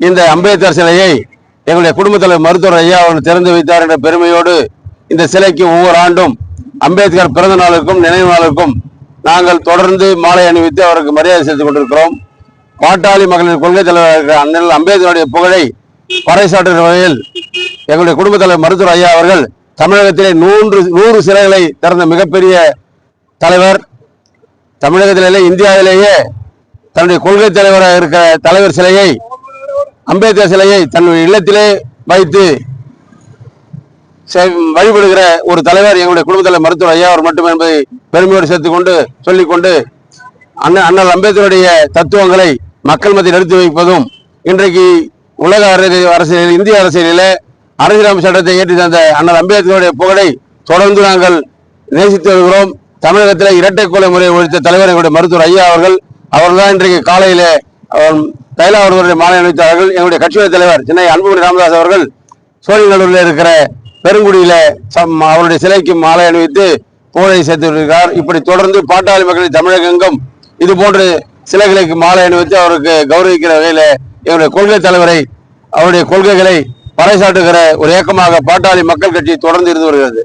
இந்த அம்பேத்கர் சிலையை எங்களுடைய குடும்பத்தில் மருத்துவர் ஐயா அவர் திறந்து வைத்தார் என்ற பெருமையோடு இந்த சிலைக்கு ஒவ்வொரு ஆண்டும் அம்பேத்கர் பிறந்த நாளுக்கும் நினைவு நாளுக்கும் நாங்கள் தொடர்ந்து மாலை அணிவித்து அவருக்கு மரியாதை செலுத்திக் கொண்டிருக்கிறோம். பாட்டாளி மகளிர் கொள்கை தலைவர் இருக்கிற அண்ணல் அம்பேத்கருடைய புகழை பறைசாற்றுகிற வகையில் எங்களுடைய குடும்பத் தலைவர் மருத்துவர் ஐயா அவர்கள் தமிழகத்திலே நூன்று நூறு சிலைகளை திறந்த மிகப்பெரிய தலைவர். தமிழகத்திலே இந்தியாவிலேயே தன்னுடைய கொள்கை தலைவராக இருக்கிற தலைவர் சிலையை அம்பேத்கர் சிலையை தன்னுடைய இல்லத்திலே வைத்து செ- வழிபடுகிற ஒரு தலைவர் எங்களுடைய குடும்பத்தில் மருத்துவர் ஐயா அவர் மட்டும் என்பதை பெருமையோடு சேர்த்துக்கொண்டு சொல்லிக்கொண்டு அண்ணன் அண்ணல் அம்பேத்கருடைய தத்துவங்களை மக்கள் மத்தியில் எடுத்து வைப்பதும் இன்றைக்கு உலக அரசியல் அரசியலில் இந்திய அரசியலில் அரசியலமைப்பு சட்டத்தை ஏற்றி தந்த அண்ணல் அம்பேத்கருடைய புகழை தொடர்ந்து நாங்கள் நேசித்து வருகிறோம். தமிழகத்தில் இரட்டை கொலை முறையை ஒழித்த தலைவர் எங்களுடைய மருத்துவர் ஐயா அவர்கள் அவர்தான் இன்றைக்கு காலையிலே தைலா அவர்களுடைய மாலை அணிவித்தார்கள் எங்களுடைய கட்சியுடைய தலைவர் சென்னை அன்புமணி ராமதாஸ் அவர்கள் சோழிநல்லூரில் இருக்கிற பெருங்குடியில சம் அவருடைய சிலைக்கு மாலை அணிவித்து புகழை சேர்த்து வருகிறார் இப்படி தொடர்ந்து பாட்டாளி மக்களின் தமிழகங்கும் இது போன்ற சிலைகளுக்கு மாலை அணிவித்து அவருக்கு கௌரவிக்கிற வகையில எங்களுடைய கொள்கை தலைவரை அவருடைய கொள்கைகளை பறைசாட்டுகிற ஒரு இயக்கமாக பாட்டாளி மக்கள் கட்சி தொடர்ந்து இருந்து வருகிறது.